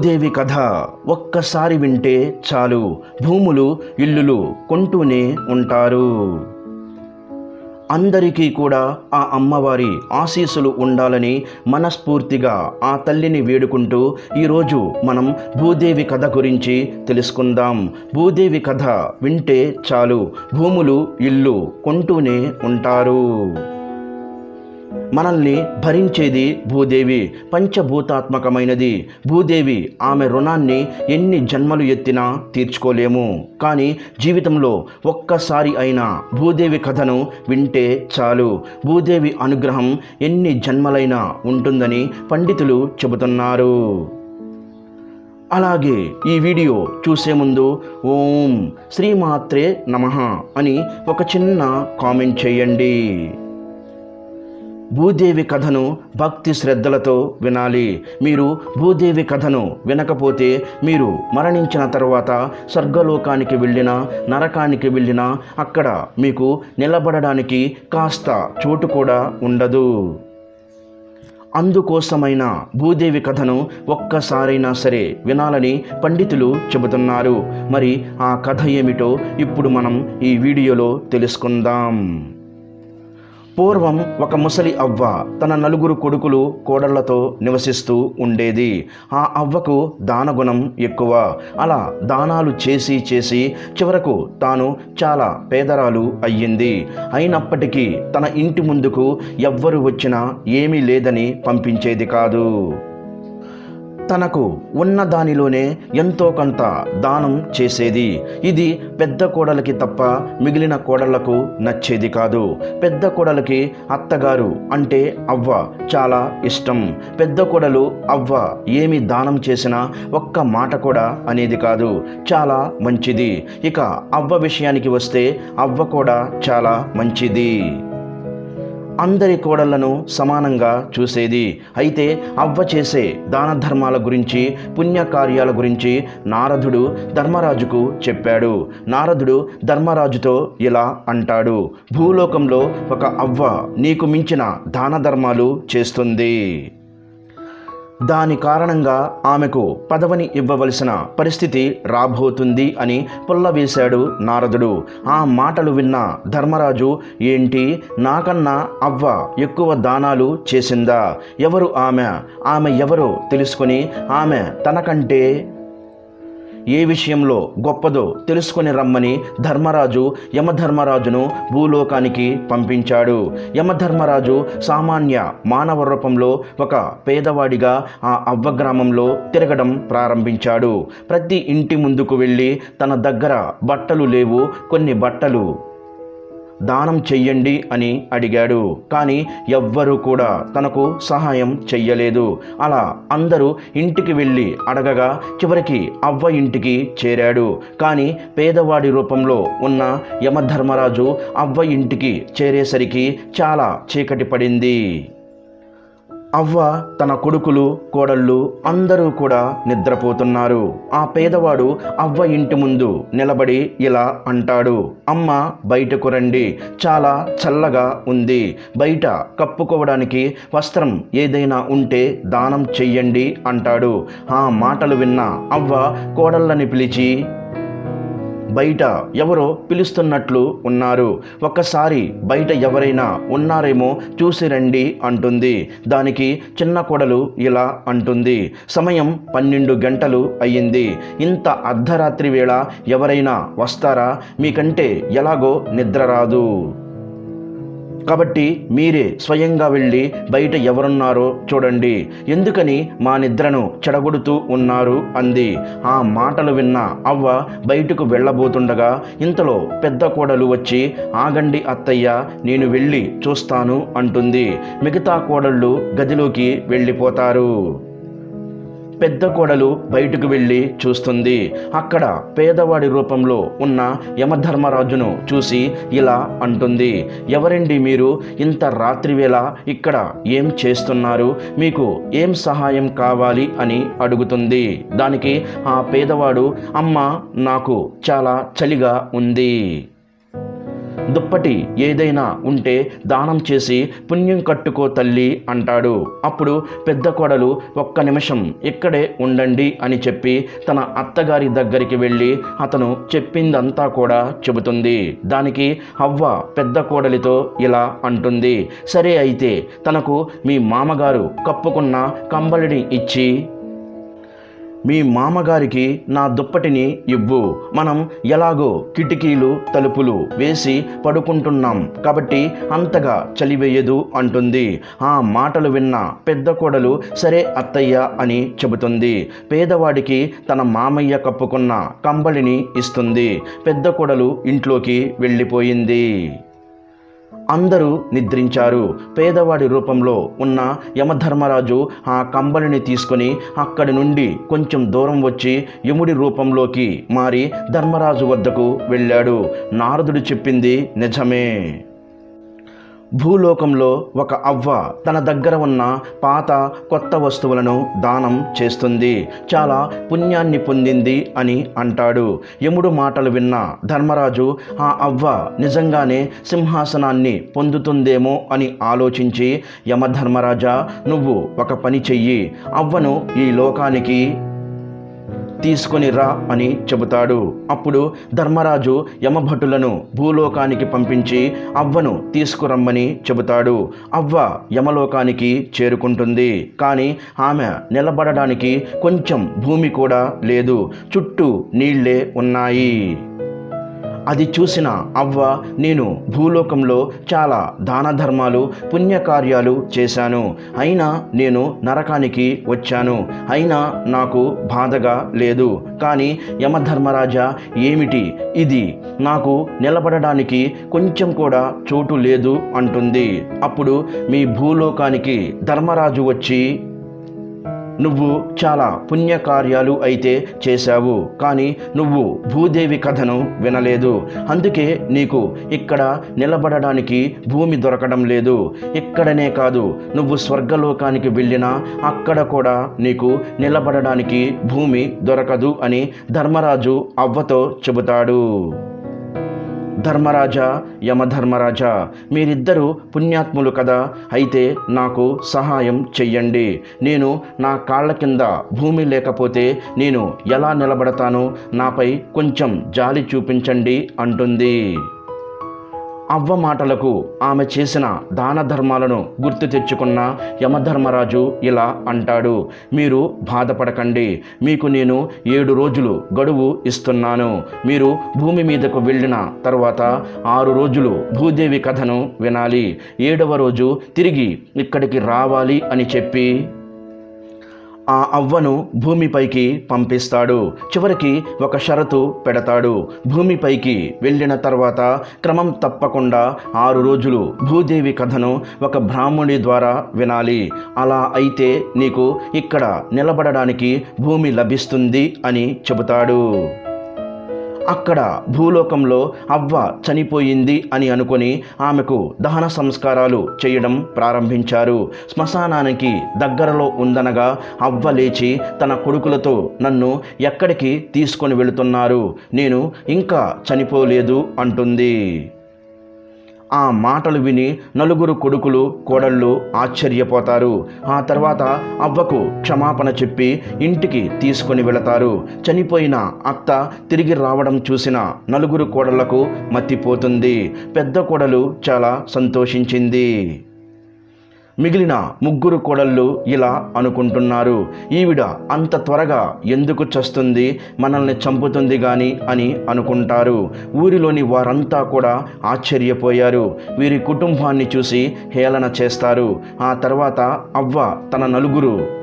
భూదేవి కథ ఒక్కసారి వింటే చాలు. భూములు ఇల్లులు కొంటూనే ఉంటారు. అందరికీ కూడా ఆ అమ్మవారి ఆశీస్సులు ఉండాలని మనస్ఫూర్తిగా ఆ తల్లిని వేడుకుంటూ ఈరోజు మనం భూదేవి కథ గురించి తెలుసుకుందాం. భూదేవి కథ వింటే చాలు. భూములు ఇల్లు కొంటూనే ఉంటారు. మనల్ని భరించేది భూదేవి పంచభూతాత్మకమైనది. భూదేవి ఆమె రుణాన్ని ఎన్ని జన్మలు ఎత్తినా తీర్చుకోలేము. కానీ జీవితంలో ఒక్కసారి అయినా భూదేవి కథను వింటే చాలు. భూదేవి అనుగ్రహం ఎన్ని జన్మలైనా ఉంటుందని పండితులు చెబుతున్నారు. అలాగే ఈ వీడియో చూసే ముందు ఓం శ్రీమాత్రే నమః అని ఒక చిన్న కామెంట్ చేయండి. భూదేవి కథను భక్తి శ్రద్ధలతో వినాలి. మీరు భూదేవి కథను వినకపోతే మీరు మరణించిన తర్వాత స్వర్గలోకానికి వెళ్ళినా నరకానికి వెళ్ళినా అక్కడ మీకు నిలబడడానికి కాస్త చోటు కూడా ఉండదు. అందుకోసమైన భూదేవి కథను ఒక్కసారైనా సరే వినాలని పండితులు చెబుతున్నారు. మరి ఆ కథ ఏమిటో ఇప్పుడు మనం ఈ వీడియోలో తెలుసుకుందాం. పూర్వం ఒక ముసలి అవ్వ తన నలుగురు కొడుకులు కోడళ్ళతో నివసిస్తూ ఉండేది. ఆ అవ్వకు దానగుణం ఎక్కువ. అలా దానాలు చేసి చేసి చివరకు తాను చాలా పేదరాలు అయ్యింది. అయినప్పటికీ తన ఇంటి ముందుకు ఎవ్వరు వచ్చినా ఏమీ లేదని పంపించేది కాదు. తనకు ఉన్న దానిలోనే ఎంతో కొంత దానం చేసేది. ఇది పెద్ద కోడలకి తప్ప మిగిలిన కోడళ్ళకు నచ్చేది కాదు. పెద్ద కోడలకి అత్తగారు అంటే అవ్వ చాలా ఇష్టం. పెద్ద కోడలు అవ్వ ఏమి దానం చేసినా ఒక్క మాట కూడా అనేది కాదు. చాలా మంచిది. ఇక అవ్వ విషయానికి వస్తే అవ్వ కూడా చాలా మంచిది. అందరి కోడళ్ళను సమానంగా చూసేది. అయితే అవ్వ చేసే దాన ధర్మాల గురించి పుణ్యకార్యాల గురించి నారదుడు ధర్మరాజుకు చెప్పాడు. నారదుడు ధర్మరాజుతో ఇలా అంటాడు భూలోకంలో ఒక అవ్వ నీకు మించిన దాన ధర్మాలు చేస్తుంది. దాని కారణంగా ఆమెకు పదవిని ఇవ్వవలసిన పరిస్థితి రాబోతుంది అని పుల్లవేశాడు నారదుడు. ఆ మాటలు విన్న ధర్మరాజు ఏంటి? నాకన్నా అవ్వ ఎక్కువ దానాలు చేసిందా? ఎవరు ఆమె? ఆమె ఎవరో? తెలుసుకొని ఆమె తనకంటే ఏ విషయంలో గొప్పదో తెలుసుకొని రమ్మని ధర్మరాజు యమధర్మరాజును భూలోకానికి పంపించాడు. యమధర్మరాజు సామాన్య మానవ రూపంలో ఒక పేదవాడిగా ఆ అవ్వ గ్రామంలో తిరగడం ప్రారంభించాడు. ప్రతి ఇంటి ముందుకు వెళ్ళి తన దగ్గర బట్టలు లేవు కొన్ని బట్టలు దానం చెయ్యండి అని అడిగాడు. కానీ ఎవ్వరూ కూడా తనకు సహాయం చెయ్యలేదు. అలా అందరూ ఇంటికి వెళ్ళి అడగగా చివరికి అవ్వ ఇంటికి చేరాడు. కానీ పేదవాడి రూపంలో ఉన్న యమధర్మరాజు అవ్వ ఇంటికి చేరేసరికి చాలా చీకటి పడింది. అవ్వ తన కొడుకులు కోడళ్ళు అందరూ కూడా నిద్రపోతున్నారు. ఆ పేదవాడు అవ్వ ఇంటి ముందు నిలబడి ఇలా అంటాడు అమ్మ బయటకు రండి. చాలా చల్లగా ఉంది. బయట కప్పుకోవడానికి వస్త్రం ఏదైనా ఉంటే దానం చెయ్యండి అంటాడు. ఆ మాటలు విన్న అవ్వ కోడళ్ళని పిలిచి బయట ఎవరో పిలుస్తున్నట్లు ఉన్నారు. ఒక్కసారి బయట ఎవరైనా ఉన్నారేమో చూసి రండి అంటుంది. దానికి చిన్న కొడలు ఇలా అంటుంది. సమయం పన్నెండు గంటలు అయ్యింది. ఇంత అర్ధరాత్రి వేళ ఎవరైనా వస్తారా? మీకంటే ఎలాగో నిద్ర రాదు. కాబట్టి మీరే స్వయంగా వెళ్ళి బయట ఎవరున్నారో చూడండి. ఎందుకని మా నిద్రను చెడగొడుతూ ఉన్నారు అంది. ఆ మాటలు విన్న అవ్వ బయటకు వెళ్ళబోతుండగా ఇంతలో పెద్ద కోడలు వచ్చి ఆగండి అత్తయ్య నేను వెళ్ళి చూస్తాను అంటుంది. మిగతా కోడళ్ళు గదిలోకి వెళ్ళిపోతారు. పెద్ద కోడలు బయటకు వెళ్ళి చూస్తుంది. అక్కడ పేదవాడి రూపంలో ఉన్న యమధర్మరాజును చూసి ఇలా అంటుంది. ఎవరండి మీరు? ఇంత రాత్రివేళ ఇక్కడ ఏం చేస్తున్నారు? మీకు ఏం సహాయం కావాలి? అని అడుగుతుంది. దానికి ఆ పేదవాడు అమ్మ నాకు చాలా చలిగా ఉంది. దుప్పటి ఏదైనా ఉంటే దానం చేసి పుణ్యం కట్టుకో తల్లి అంటాడు. అప్పుడు పెద్ద కోడలు ఒక్క నిమిషం ఇక్కడే ఉండండి అని చెప్పి తన అత్తగారి దగ్గరికి వెళ్ళి అతను చెప్పిందంతా కూడా చెబుతుంది. దానికి అవ్వ పెద్ద కోడలితో ఇలా అంటుంది. సరే అయితే తనకు మీ మామగారు కప్పుకున్న కంబలిని ఇచ్చి మీ మామగారికి నా దుప్పటిని ఇవ్వు. మనం ఎలాగో కిటికీలు తలుపులు వేసి పడుకుంటున్నాం కాబట్టి అంతగా చలివేయదు అంటుంది. ఆ మాటలు విన్న పెద్ద కోడలు సరే అత్తయ్య అని చెబుతుంది. పేదవాడికి తన మామయ్య కప్పుకున్న కంబళిని ఇస్తుంది. పెద్ద కోడలు ఇంట్లోకి వెళ్ళిపోయింది. అందరూ నిద్రించారు. పేదవాడి రూపంలో ఉన్న యమధర్మరాజు ఆ కంబలిని తీసుకొని అక్కడి నుండి కొంచెం దూరం వచ్చి యముడి రూపంలోకి మారి ధర్మరాజు వద్దకు వెళ్ళాడు. నారదుడు చెప్పింది నిజమే. భూలోకంలో ఒక అవ్వ తన దగ్గర ఉన్న పాత కొత్త వస్తువులను దానం చేస్తుంది. చాలా పుణ్యాన్ని పొందింది అని అంటాడు. యముడు మాటలు విన్న ధర్మరాజు ఆ అవ్వ నిజంగానే సింహాసనాన్ని పొందుతుందేమో అని ఆలోచించి యమధర్మరాజా నువ్వు ఒక పని చెయ్యి. అవ్వను ఈ లోకానికి తీసుకొని రా అని చెబుతాడు. అప్పుడు ధర్మరాజు యమభటులను భూలోకానికి పంపించి అవ్వను తీసుకురమ్మని చెబుతాడు. అవ్వ యమలోకానికి చేరుకుంటుంది. కానీ ఆమె నిలబడడానికి కొంచెం భూమి కూడా లేదు. చుట్టూ నీళ్ళే ఉన్నాయి. అది చూసిన అవ్వ నేను భూలోకంలో చాలా దాన ధర్మాలు పుణ్యకార్యాలు చేశాను. అయినా నేను నరకానికి వచ్చాను. అయినా నాకు బాధగా లేదు. కానీ యమధర్మరాజా ఏమిటి ఇది? నాకు నిలబడడానికి కొంచెం కూడా చోటు లేదు అంటుంది. అప్పుడు మీ భూలోకానికి ధర్మరాజు వచ్చి నువ్వు చాలా పుణ్యకార్యాలు అయితే చేశావు కానీ నువ్వు భూదేవి కథను వినలేదు. అందుకే నీకు ఇక్కడ నిలబడడానికి భూమి దొరకడం లేదు. ఇక్కడనే కాదు నువ్వు స్వర్గలోకానికి వెళ్ళినా అక్కడ కూడా నీకు నిలబడడానికి భూమి దొరకదు అని ధర్మరాజు అవ్వతో చెబుతాడు. ధర్మరాజా యమధర్మరాజా మీరిద్దరూ పుణ్యాత్ములు కదా. అయితే నాకు సహాయం చెయ్యండి. నేను నా కాళ్ళ కింద భూమి లేకపోతే నేను ఎలా నిలబడతాను? నాపై కొంచెం జాలి చూపించండి అంటుంది. అవ్వ మాటలకు ఆమె చేసిన దాన ధర్మాలను గుర్తు తెచ్చుకున్న యమధర్మరాజు ఇలా అంటాడు మీరు బాధపడకండి. మీకు నేను ఏడు రోజులు గడువు ఇస్తున్నాను. మీరు భూమి మీదకు వెళ్ళిన తర్వాత ఆరు రోజులు భూదేవి కథను వినాలి. ఏడవ రోజు తిరిగి ఇక్కడికి రావాలి అని చెప్పి ఆ అవ్వను భూమిపైకి పంపిస్తాడు. చివరికి ఒక షరతు పెడతాడు. భూమిపైకి వెళ్ళిన తర్వాత క్రమం తప్పకుండా ఆరు రోజులు భూదేవి కథను ఒక బ్రాహ్మణి ద్వారా వినాలి. అలా అయితే నీకు ఇక్కడ నిలబడడానికి భూమి లభిస్తుంది అని చెబుతాడు. అక్కడ భూలోకంలో అవ్వ చనిపోయింది అని అనుకొని ఆమెకు దహన సంస్కారాలు చేయడం ప్రారంభించారు. శ్మశానానికి దగ్గరలో ఉందనగా అవ్వ లేచి తన కొడుకులతో నన్ను ఎక్కడికి తీసుకొని వెళుతున్నారు? నేను ఇంకా చనిపోలేదు అంటుంది. ఆ మాటలు విని నలుగురు కొడుకులు కోడళ్ళు ఆశ్చర్యపోతారు. ఆ తర్వాత అవ్వకు క్షమాపణ చెప్పి ఇంటికి తీసుకొని వెళతారు. చనిపోయిన అత్త తిరిగి రావడం చూసిన నలుగురు కోడళ్ళకు మత్తిపోతుంది. పెద్ద కోడలు చాలా సంతోషించింది. మిగిలిన ముగ్గురు కోడళ్ళు ఇలా అనుకుంటున్నారు. ఈవిడ అంత త్వరగా ఎందుకు చస్తుంది మనల్ని చంపుతుంది గాని అని అనుకుంటారు. ఊరిలోని వారంతా కూడా ఆశ్చర్యపోయారు. వీరి కుటుంబాన్ని చూసి హేళన చేస్తారు. ఆ తర్వాత అవ్వ తన నలుగురు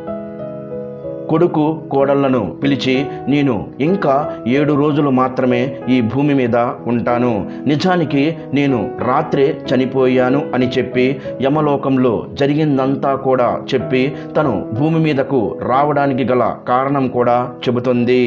కొడుకు కోడళ్ళను పిలిచి నేను ఇంకా ఏడు రోజులు మాత్రమే ఈ భూమి మీద ఉంటాను. నిజానికి నేను రాత్రే చనిపోయాను అని చెప్పి యమలోకంలో జరిగిందంతా కూడా చెప్పి తను భూమి మీదకు రావడానికి గల కారణం కూడా చెబుతుంది.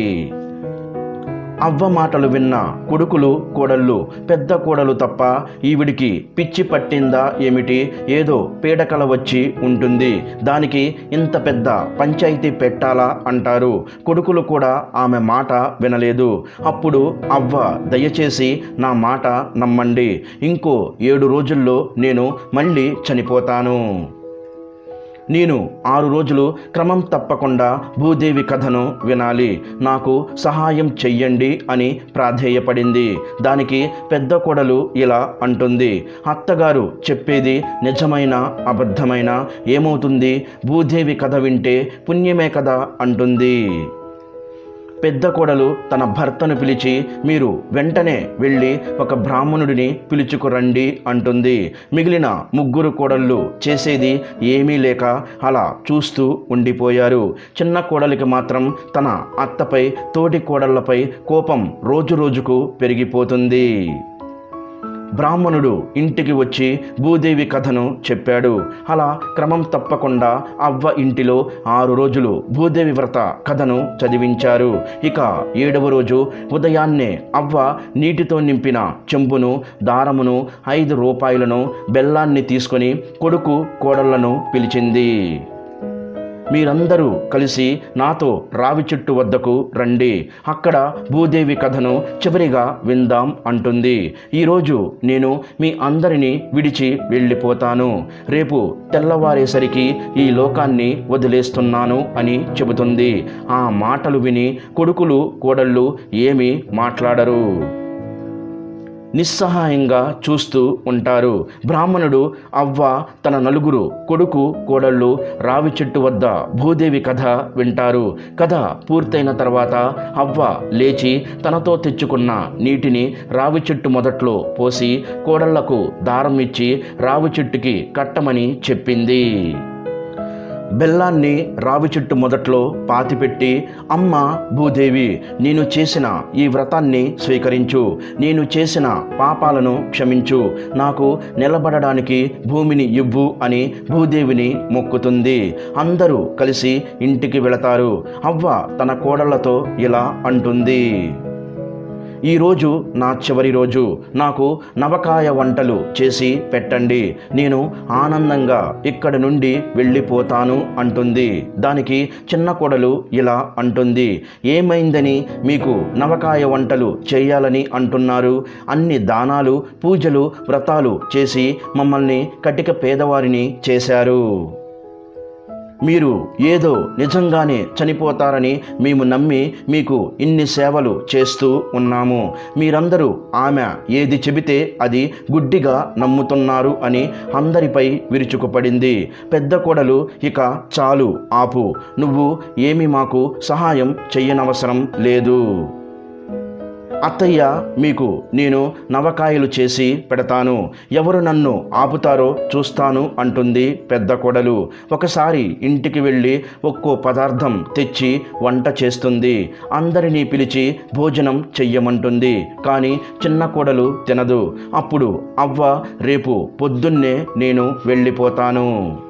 అవ్వ మాటలు విన్న కొడుకులు కోడళ్ళు పెద్ద కోడలు తప్ప ఈవిడికి పిచ్చి పట్టిందా ఏమిటి? ఏదో పీడకల వచ్చి ఉంటుంది. దానికి ఇంత పెద్ద పంచాయతీ పెట్టాలా అంటారు. కొడుకులు కూడా ఆమె మాట వినలేదు. అప్పుడు అవ్వ దయచేసి నా మాట నమ్మండి. ఇంకో ఏడు రోజుల్లో నేను మళ్ళీ చనిపోతాను. నేను ఆరు రోజులు క్రమం తప్పకుండా భూదేవి కథను వినాలి. నాకు సహాయం చెయ్యండి అని ప్రాధేయపడింది. దానికి పెద్ద కొడలు ఇలా అంటుంది. అత్తగారు చెప్పేది నిజమైన అబద్ధమైన ఏమవుతుంది? భూదేవి కథ వింటే పుణ్యమే కదా అంటుంది. పెద్ద కోడలు తన భర్తను పిలిచి మీరు వెంటనే వెళ్ళి ఒక బ్రాహ్మణుడిని పిలుచుకురండి అంటుంది. మిగిలిన ముగ్గురు కోడళ్ళు చేసేది ఏమీ లేక అలా చూస్తూ ఉండిపోయారు. చిన్న కోడలికి మాత్రం తన అత్తపై తోటి కోడళ్ళపై కోపం రోజు రోజుకు పెరిగిపోతుంది. బ్రాహ్మణుడు ఇంటికి వచ్చి భూదేవి కథను చెప్పాడు. అలా క్రమం తప్పకుండా అవ్వ ఇంటిలో ఆరు రోజులు భూదేవి వ్రత కథను చదివించారు. ఇక ఏడవ రోజు ఉదయాన్నే అవ్వ నీటితో నింపిన చెంబును దారమును ఐదు రూపాయలను బెల్లాన్ని తీసుకొని కొడుకు కోడళ్ళను పిలిచింది. మీరందరూ కలిసి నాతో రావి చెట్టు వద్దకు రండి. అక్కడ భూదేవి కథను చివరిగా విందాం అంటుంది. ఈరోజు నేను మీ అందరినీ విడిచి వెళ్ళిపోతాను. రేపు తెల్లవారేసరికి ఈ లోకాన్ని వదిలేస్తున్నాను అని చెబుతుంది. ఆ మాటలు విని కొడుకులు కోడళ్ళు ఏమీ మాట్లాడరు. నిస్సహాయంగా చూస్తూ ఉంటారు. బ్రాహ్మణుడు అవ్వ తన నలుగురు కొడుకు కోడళ్ళు రావి చెట్టు వద్ద భూదేవి కథ వింటారు. కథ పూర్తయిన తర్వాత అవ్వ లేచి తనతో తెచ్చుకున్న నీటిని రావి చెట్టు మొదట్లో పోసి కోడళ్ళకు దారం ఇచ్చి రావి చెట్టుకి కట్టమని చెప్పింది. బెల్లాన్ని రావి చెట్టు మొదట్లో పాతిపెట్టి అమ్మ భూదేవి నేను చేసిన ఈ వ్రతాన్ని స్వీకరించు. నేను చేసిన పాపాలను క్షమించు. నాకు నిలబడడానికి భూమిని ఇవ్వు అని భూదేవిని మొక్కుతుంది. అందరూ కలిసి ఇంటికి వెళతారు. అవ్వ తన కోడళ్ళతో ఇలా అంటుంది. ఈరోజు నా చివరి రోజు. నాకు నవకాయ వంటలు చేసి పెట్టండి. నేను ఆనందంగా ఇక్కడి నుండి వెళ్ళిపోతాను అంటుంది. దానికి చిన్న కొడలు ఇలా అంటుంది. ఏమైందని మీకు నవకాయ వంటలు చేయాలని అంటున్నారు? అన్ని దానాలు పూజలు వ్రతాలు చేసి మమ్మల్ని కటిక పేదవారిని చేశారు. మీరు ఏదో నిజంగానే చనిపోతారని మేము నమ్మి మీకు ఇన్ని సేవలు చేస్తూ ఉన్నాము. మీరందరూ ఆమె ఏది చెబితే అది గుడ్డిగా నమ్ముతున్నారు అని అందరిపై విరుచుకుపడింది. పెద్ద కొడలు ఇక చాలు ఆపు. నువ్వు ఏమి మాకు సహాయం చెయ్యనవసరం లేదు. అత్తయ్య మీకు నేను నవకాయలు చేసి పెడతాను. ఎవరు నన్ను ఆపుతారో చూస్తాను అంటుంది పెద్ద కొడలు. ఒకసారి ఇంటికి వెళ్ళి ఒక్కో పదార్థం తెచ్చి వంట చేస్తుంది. అందరినీ పిలిచి భోజనం చెయ్యమంటుంది. కానీ చిన్న కొడలు తినదు. అప్పుడు అవ్వ రేపు పొద్దున్నే నేను వెళ్ళిపోతాను.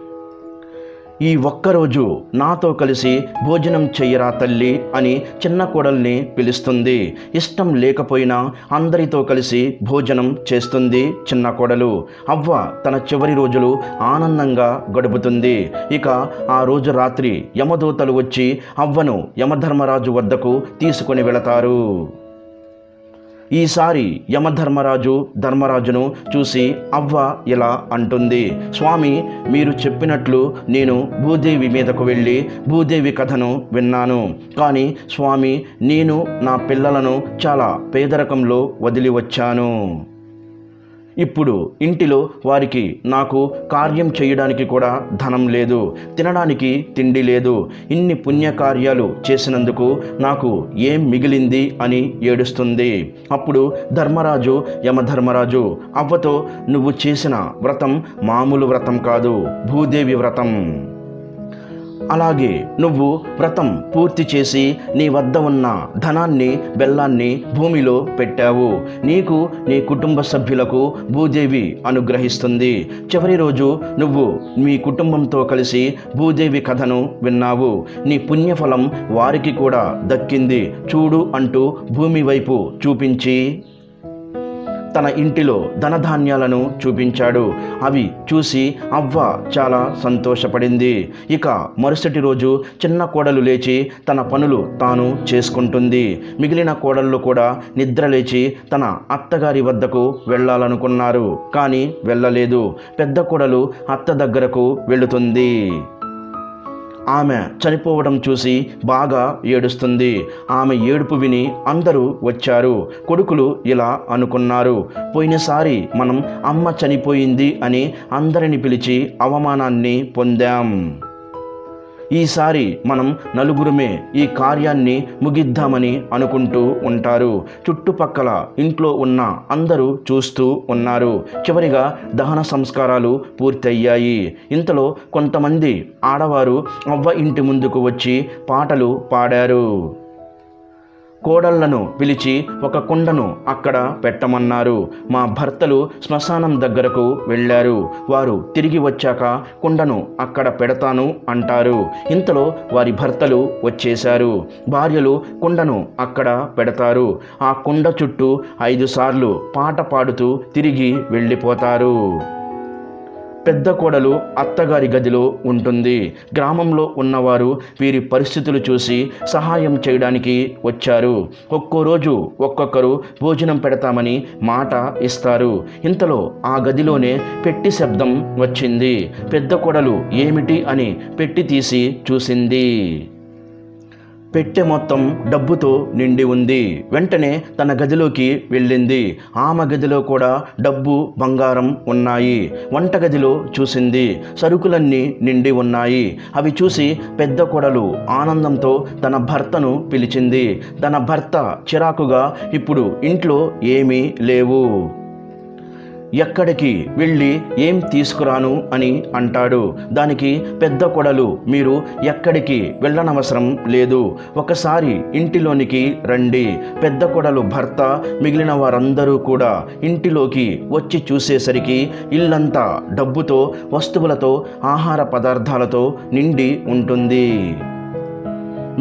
ఈ ఒక్కరోజు నాతో కలిసి భోజనం చెయ్యరా తల్లి అని చిన్న కోడల్ని పిలుస్తుంది. ఇష్టం లేకపోయినా అందరితో కలిసి భోజనం చేస్తుంది చిన్న కోడలు. అవ్వ తన చివరి రోజులు ఆనందంగా గడుపుతుంది. ఇక ఆ రోజు రాత్రి యమదూతలు వచ్చి అవ్వను యమధర్మరాజు వద్దకు తీసుకొని వెళతారు. ఈసారి యమధర్మరాజు ధర్మరాజును చూసి అవ్వ ఇలా అంటుంది స్వామి మీరు చెప్పినట్లు నేను భూదేవి మీదకు వెళ్ళి భూదేవి కథను విన్నాను. కానీ స్వామి నేను నా పిల్లలను చాలా పేదరకంలో వదిలి వచ్చాను. ఇప్పుడు ఇంటిలో వారికి నాకు కార్యం చేయడానికి కూడా ధనం లేదు తినడానికి తిండి లేదు. ఇన్ని పుణ్యకార్యాలు చేసినందుకు నాకు ఏం మిగిలింది అని ఏడుస్తుంది. అప్పుడు ధర్మరాజు యమధర్మరాజు అవ్వతో నువ్వు చేసిన వ్రతం మామూలు వ్రతం కాదు భూదేవి వ్రతం. అలాగే నువ్వు వ్రతం పూర్తి చేసి నీ వద్ద ఉన్న ధనాన్ని బెల్లాన్ని భూమిలో పెట్టావు. నీకు నీ కుటుంబ సభ్యులకు భూదేవి అనుగ్రహిస్తుంది. చివరి రోజు నువ్వు మీ కుటుంబంతో కలిసి భూదేవి కథను విన్నావు. నీ పుణ్యఫలం వారికి కూడా దక్కింది. చూడు అంటూ భూమి వైపు చూపించి తన ఇంటిలో ధనధాన్యాలను చూపించాడు. అవి చూసి అవ్వ చాలా సంతోషపడింది. ఇక మరుసటి రోజు చిన్న కోడలు లేచి తన పనులు తాను చేసుకుంటుంది. మిగిలిన కోడళ్ళు కూడా నిద్ర లేచి తన అత్తగారి వద్దకు వెళ్ళాలనుకున్నారు. కానీ వెళ్ళలేదు. పెద్ద కోడలు అత్త దగ్గరకు వెళుతుంది. ఆమె చనిపోవడం చూసి బాగా ఏడుస్తుంది. ఆమె ఏడుపు విని అందరూ వచ్చారు. కొడుకులు ఇలా అనుకున్నారు. పోయినసారి మనం అమ్మ చనిపోయింది అని అందరిని పిలిచి అవమానాన్ని పొందాం. ఈసారి మనం నలుగురమే ఈ కార్యాన్ని ముగిద్దామని అనుకుంటూ ఉంటారు. చుట్టుపక్కల ఇంట్లో ఉన్న అందరూ చూస్తూ ఉన్నారు. చివరిగా దహన సంస్కారాలు పూర్తయ్యాయి. ఇంతలో కొంతమంది ఆడవారు అవ్వ ఇంటి ముందుకు వచ్చి పాటలు పాడారు. కోడళ్ళను పిలిచి ఒక కుండను అక్కడ పెట్టమన్నారు. మా భర్తలు శ్మశానం దగ్గరకు వెళ్ళారు. వారు తిరిగి వచ్చాక కుండను అక్కడ పెడతాను అంటారు. ఇంతలో వారి భర్తలు వచ్చేశారు. భార్యలు కుండను అక్కడ పెడతారు. ఆ కుండ చుట్టూ ఐదు సార్లు పాట పాడుతూ తిరిగి వెళ్ళిపోతారు. పెద్ద కోడలు అత్తగారి గదిలో ఉంటుంది. గ్రామంలో ఉన్నవారు వీరి పరిస్థితులు చూసి సహాయం చేయడానికి వచ్చారు. ఒక్కో రోజు ఒక్కొక్కరు భోజనం పెడతామని మాట ఇస్తారు. ఇంతలో ఆ గదిలోనే పెట్టి శబ్దం వచ్చింది. పెద్ద కోడలు ఏమిటి అని పెట్టి తీసి చూసింది. పెట్టె మొత్తం డబ్బుతో నిండి ఉంది. వెంటనే తన గదిలోకి వెళ్ళింది. ఆమె గదిలో కూడా డబ్బు బంగారం ఉన్నాయి. వంటగదిలో చూసింది. సరుకులన్నీ నిండి ఉన్నాయి. అవి చూసి పెద్ద కొడలు ఆనందంతో తన భర్తను పిలిచింది. తన భర్త చిరాకుగా ఇప్పుడు ఇంట్లో ఏమీ లేవు. ఎక్కడికి వెళ్ళి ఏం తీసుకురాను అని అంటాడు. దానికి పెద్ద కొడలు మీరు ఎక్కడికి వెళ్ళనవసరం లేదు. ఒకసారి ఇంటిలోనికి రండి. పెద్ద కొడలు భర్త మిగిలిన వారందరూ కూడా ఇంటిలోకి వచ్చి చూసేసరికి ఇల్లంతా డబ్బుతో వస్తువులతో ఆహార పదార్థాలతో నిండి ఉంటుంది.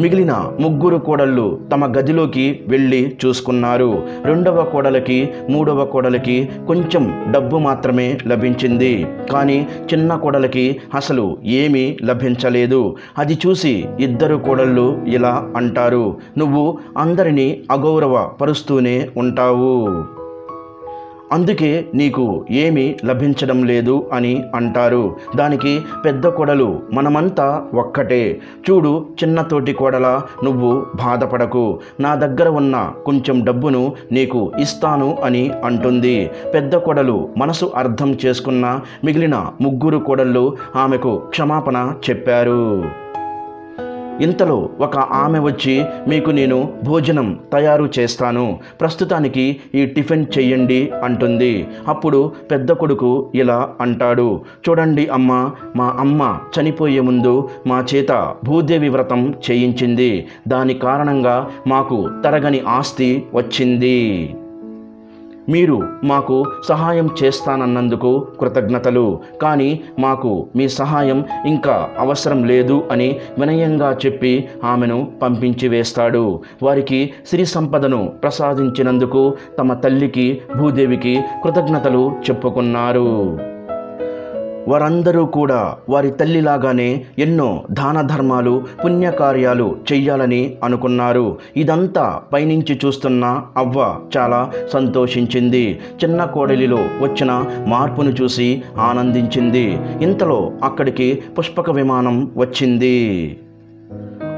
మిగిలిన ముగ్గురు కోడళ్ళు తమ గదిలోకి వెళ్ళి చూసుకున్నారు. రెండవ కోడలకి మూడవ కోడలకి కొంచెం డబ్బు మాత్రమే లభించింది. కానీ చిన్న కోడలకి అసలు ఏమీ లభించలేదు. అది చూసి ఇద్దరు కోడళ్ళు ఇలా అంటారు నువ్వు అందరినీ అగౌరవ పరుస్తూనే ఉంటావు. అందుకే నీకు ఏమీ లభించడం లేదు అని అంటారు. దానికి పెద్ద కొడలు మనమంతా ఒక్కటే. చూడు చిన్నతోటి కోడల నువ్వు బాధపడకు. నా దగ్గర ఉన్న కొంచెం డబ్బును నీకు ఇస్తాను అని అంటుంది. పెద్ద కొడలు మనసు అర్థం చేసుకున్న మిగిలిన ముగ్గురు కోడళ్ళు ఆమెకు క్షమాపణ చెప్పారు. ఇంతలో ఒక ఆమె వచ్చి మీకు నేను భోజనం తయారు చేస్తాను. ప్రస్తుతానికి ఈ టిఫిన్ చెయ్యండి అంటుంది. అప్పుడు పెద్ద కొడుకు ఇలా అంటాడు చూడండి అమ్మ మా అమ్మ చనిపోయే ముందు మా చేత భూదేవి వ్రతం చేయించింది. దాని కారణంగా మాకు తరగని ఆస్తి వచ్చింది. మీరు మాకు సహాయం చేస్తానన్నందుకు కృతజ్ఞతలు. కానీ మాకు మీ సహాయం ఇంకా అవసరం లేదు అని వినయంగా చెప్పి ఆమెను పంపించి వేస్తాడు. వారికి సిరి సంపదను ప్రసాదించినందుకు తమ తల్లికి భూదేవికి కృతజ్ఞతలు చెప్పుకున్నారు. వారందరూ కూడా వారి తల్లిలాగానే ఎన్నో దాన ధర్మాలు పుణ్యకార్యాలు చెయ్యాలని అనుకున్నారు. ఇదంతా పైనుంచి చూస్తున్న అవ్వ చాలా సంతోషించింది. చిన్న కోడలిలో వచ్చిన మార్పును చూసి ఆనందించింది. ఇంతలో అక్కడికి పుష్పక విమానం వచ్చింది.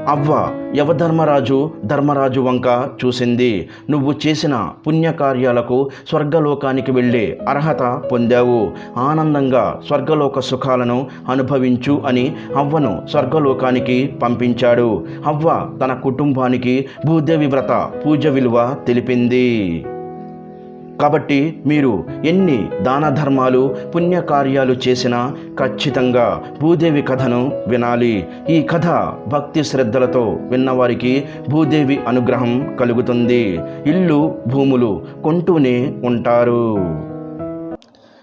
అవ్వ యవధర్మరాజు ధర్మరాజు వంక చూసింది. నువ్వు చేసిన పుణ్యకార్యాలకు స్వర్గలోకానికి వెళ్ళే అర్హత పొందావు. ఆనందంగా స్వర్గలోక సుఖాలను అనుభవించు అని అవ్వను స్వర్గలోకానికి పంపించాడు. అవ్వ తన కుటుంబానికి భూదేవి వ్రత పూజ విలువ తెలిపింది. కాబట్టి మీరు ఎన్ని దాన ధర్మాలు పుణ్యకార్యాలు చేసినా ఖచ్చితంగా భూదేవి కథను వినాలి. ఈ కథ భక్తి శ్రద్ధలతో విన్నవారికి భూదేవి అనుగ్రహం కలుగుతుంది. ఇల్లు భూములు కొంటూనే ఉంటారు.